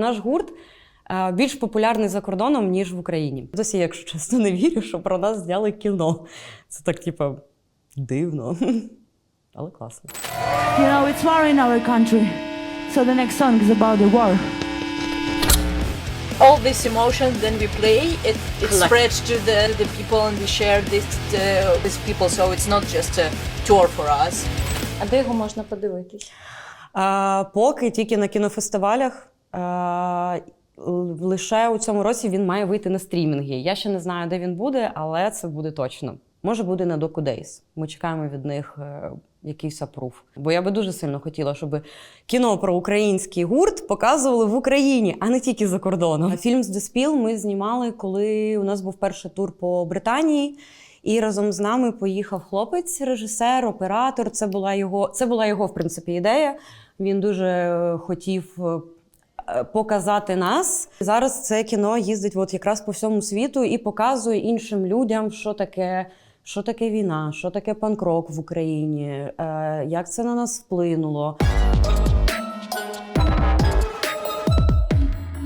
Наш гурт е, більш популярний за кордоном, ніж в Україні. Досі, якщо чесно, не вірю, що про нас зняли кіно. Це так, типу, дивно. Але класно. You know, it's war in our country. So the next song is about the war. all this emotion then we play it, it spreads to the, the people and we share this uh, with people so it's not just a tour for us А де його можна подивитись? Е, поки тільки на кінофестивалях. Е, лише у цьому році він має вийти на стрімінги. Я ще не знаю, де він буде, але це буде точно. Може, буде на Doku Days. Ми чекаємо від них е, якийсь апрув. Бо я би дуже сильно хотіла, щоб кіно про український гурт показували в Україні, а не тільки за кордоном. Фільм з Деспіл ми знімали, коли у нас був перший тур по Британії. І разом з нами поїхав хлопець, режисер, оператор. Це була його, це була його, в принципі, ідея. Він дуже е, хотів показати нас. Зараз це кіно їздить от якраз по всьому світу і показує іншим людям, що таке. Що таке війна, що таке панкрок в Україні, е, як це на нас вплинуло.